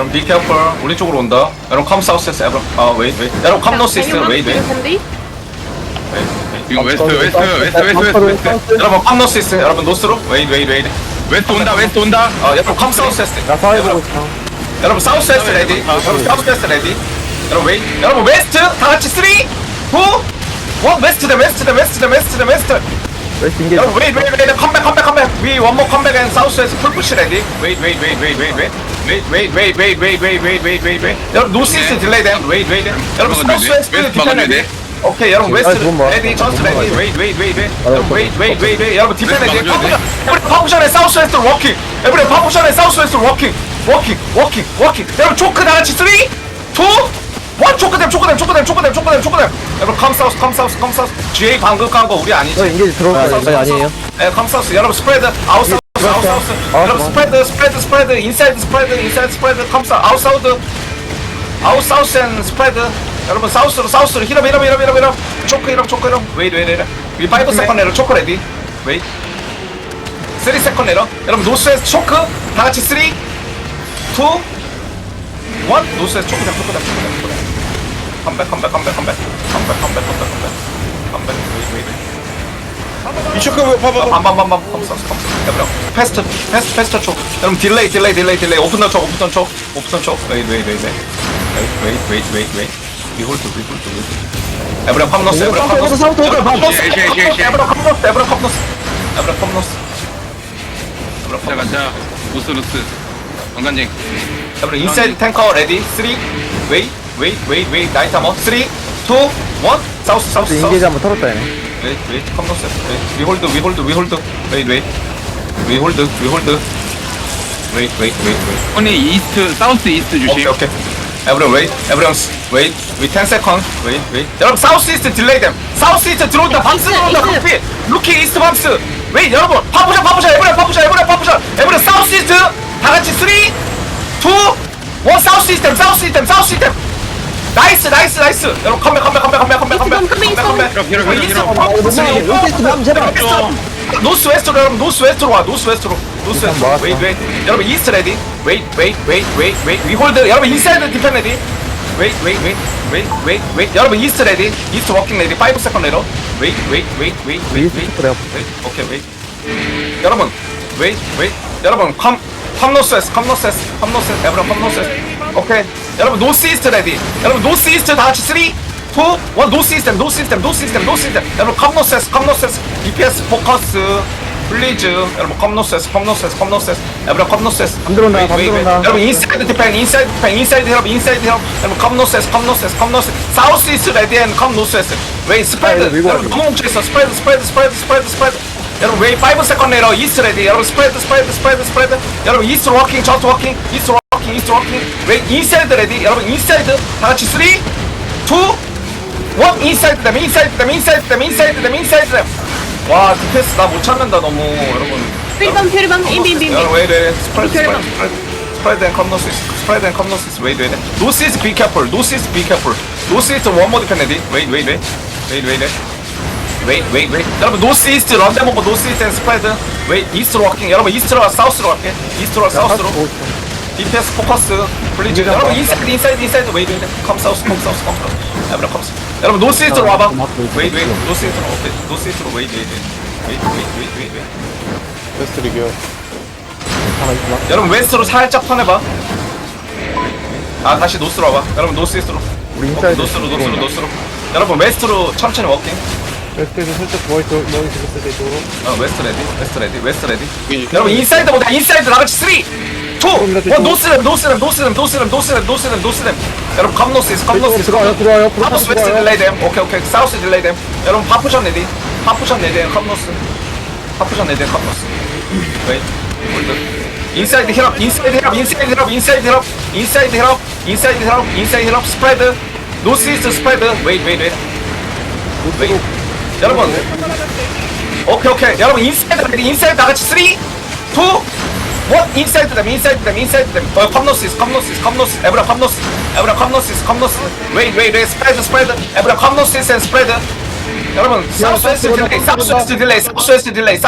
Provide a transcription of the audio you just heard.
여러분 be careful. 우리 쪽으로 온다. 여러분 come south east 여러분 아 wait wait. 여러분 come north east wait wait? 지금 웨스트 웨스트 웨스트 웨스트 웨스트 웨스트 여러분 come north east 여러분 노스로? Wait wait wait. 웨스트 온다 웨스트 온다. 어 여러분 come south east 나 사회 보고 있어. 여러분 사우스 웨스트 레디 여러분 사우스 웨스트 레디 여러분 웨이 여러분 웨스트 다 같이 3 2 1 웨스트 대 웨스트 대 웨스트 대 웨스트 대. 웨스트 웨스트 인게. 여러분 웨이 웨이 웨이 컴백 컴백 컴백 위 원모 컴백 앤 사우스 웨스트 풀 푸시 레디 웨이 웨이 웨이 웨이 웨이 웨이 웨이 웨이 웨이 웨이 웨이 웨이 웨이 웨이 웨이 웨이 여러분 노스 이스트 딜레이 됨 웨이 웨이 됨 여러분 사우스 웨스트 디펜 레디 오케이 여러분 웨스트 아니, 뭔 레디 저스트 뭔 레디 말이야. 웨이 웨이 웨이 웨이 여러분 웨이 웨이 웨이 웨이 여러분 디펜 레디 웨스트 막아줘야 돼. 에브리 파푸션에 사우스 웨스트 워킹 에브리 파푸션에 사우스 웨스트 워킹 워킹 워킹 워킹 여러분 초크 다 같이 3 2 1 초크댐 초크댐 초크댐 초크댐 초크댐 초크댐. 여러분 컴 사우스 컴 사우스 컴 사우스. GA 방금 깐거 우리 아니지? 저 인게지 들어올 거 아니- 아니에요. 네, 컴사우스. 여러분 스프레드 아웃사우스 아웃사우스. 아, 여러분 뭐. 스프레드 스프레드 스프레드. 인사이드 스프레드 인사이드 스프레드 컴사 아웃사우드. 아웃사우스 앤 스프레드. 여러분 사우스로 사우스로. 히럽 히럽 히럽 히럽 히럽. 초크 히럽 초크 히럽. 웨이트 웨이트 웨이트. 위 파이브 세컨 내로 초크 레디. 웨이트. 3 세컨 내로 여러분 노스에서 초크. 다 같이 3 2 1 노스에서 초크댐 초크댐 초크댐 초크댐 컴백 컴백 컴백 컴백. 컴백 컴백 컴백 컴백. 컴백 웨이트 웨이트 이쇼크 봐봐 밤밤밤밤 컴사우스 컴사우스. 여러분 패스트 패스트 패스트 쪽. 여러분 딜레이 딜레이 딜레이 딜레이. 오픈 더쪽 오픈 더쪽 오픈 쪽 웨이트 웨이트 웨이트 웨이트 웨이트 웨이트 웨이트 비홀드 비홀드 비홀드. 에브라 컴노스 에브라 예, 예, 예. 에브라 컴노스 에브라 컴노스 에브라 컴노스 에브라 자 컴노스 가자 노스 노스 건간쟁. 에브라 인사이드 탱커 레디. 3 웨이 웨이 웨이 웨이 나이트 하머 3 2 1 사우스 사우스. 인게지 사우스 한번 털었다 얘네. 웨이 웨이 컴노스 웨이 위홀드 위홀드 위홀드 웨이 웨이 위홀드 위홀드 웨이 웨이 웨이 웨이 손이 이스트 사우스 이스트 오케이 주심. 오케이 Everyone wait. Everyone wait. Wait 10 seconds. Wait wait. 여러분 사우스 이스트 딜레이 됨 사우스 이스트 들어온다. 밤스 들어온다. 커피 루키 이스트 밤스 웨이 여러분. 파푸샤 파푸샤 에브리언 파푸샤 에브리언 파푸샤 에브리언 사우스 이스트 다 같이 3 2 1 사우스 이스템 사우스 이스템 사우스 이스템 나이스 나이스 나이스 여러분 컴백 컴백 컴백 컴백 컴백 컴백 컴백 컴백 히럽, 히럽, 웨이, 히럽, 이스트 히럽. 컴백 웨스트 남 제발. 노스 웨스트로 여러분 노스 웨스트로 와 노스 웨스트로 노스 웨스트로 막았어. 웨이 웨이 여러분 이스트 레디 웨이 웨이 웨이 웨이 웨이 위 홀드 여러분 인사이드 디펜 레디 웨이 웨이 웨이 웨이 웨이 웨이 여러분 이스트 레디 이스트 워킹 레디 5 세컨 레로 웨이 웨이 웨이 웨이 웨이 이스트 웨이 초크 내가 웨이 오케이 웨이 여러분 웨이 웨이 여러분 컴 컴 노스에스 컴노스에스 컴노스에스 에브라 컴 노스에스 오케이 여러분 노스 이스트 레디 여러분 노스 이스트 다 같이 3 2 1 노스 이스템 노스 이스템 노스 이스템 노스 이스템 여러분 컴노스에스 컴노스에스 DPS 포커스 플리즈 여러분 컴노스에스 컴노스에스 컴노스에스 에브라 컴노스에스 밤 들어온다, 웨이. 들어온다. 여러분 인사이드 디펜 인사이드 디펜 인사이드 헬업 인사이드 헬업 여러분 컴노스에스 컴노스에스 컴노스 사우스 이스트 레디 앤 컴노스에스 웨이 아, 스프레드 이거 밀고 여러분 가자. 너무 뭉쳐있어 스프레드 스프레드 스프레드 스프레드 스프레드 여러분 웨이 5 세컨 내로 이스트 레디 여러분 스프레드 스프레드 스프레드 스프레드 여러분 이스트 워킹 저스트 워킹 이스트 워킹 이스트 워킹 왜 인사이드 레디 여러분 인사이드 다같이 3 2 1 인사이드 댐 인사이드 댐 인사이드 댐 인사이드 댐 인사이드 댐와 디패스 나 못 찾는다 너무 여러분 필방 필방 인빈빈빈 여러분 왜 이래 스프라이드 스프라이드 spread and come north east. Spread and come north east. Wait, wait, wait. North east, be careful. North east, be careful. North east, one more Kennedy. Wait, wait, wait. Wait, wait, wait. Wait, wait, wait. 여러분 north east 런데 먹고 north east and spread. Wait, east로 walking. 여러분 east로 south로 갈게. east로 south로. 디펜스 포커스. 블리즈. 여러분 인사이드 인사이드 인사이드. 웨이드 컴사우스 컴사우스 컴사우스. 에브라 아, 컴스. 여러분 노스이트로 와봐. 웨이드 웨이드 노스이트로 어때 노스이트로 웨이드 웨이드 웨이드 웨이드 웨이드 웨이드 웨스트 리그 살아있구나 여러분 웨스트로 살짝 턴해봐. 아 다시 노스로 와봐. 여러분 노스이트로. 우리 인사이드 노스로 노스로 노스로. 여러분 웨스트로 천천히 워킹. 웨스트에서 살짝 부어있어 여기 들었을 때도 어 웨스트 레디 웨스트 레디 웨스트 레디. 여러분 인사이드보다 인사이드 나같이 3 2 1 노스램 노스램 노스램 노스램 노스램 노스램 노스램. 여러분 컴 노스 이스 컴 노스 이스 들어와요 들어와요. 파푸스 웨스트. 딜레이 됨 오케이 오케이. 사우스 딜레이 됨 여러분 파푸션 레디. 파푸션 레디 컴 노스. 파푸션 레디 컴 노스. 웨이 홀드. 인사이드 힐업 인사이드 힐업 인사이드 힐업 인사이드 힐업 인사이드 힐업 인사이드 힐업 인사이드 힐업 스프레드. 노스 이스트 스프레드. 웨이 웨이 웨이 웨이 여러분. 오케이 오케이. 여러분 인사이드 레디 인사이드 나같이 3 2 What? Inside them, inside them, inside them. Oh, come nosis, come nosis, come nosis. Ebra, come nosis. Ebra, come nosis, come nosis. Wait, wait, wait. Spread, spread. Ebra, come nosis and spread. 여러분, southwest delay, southwest delay, southwest delay,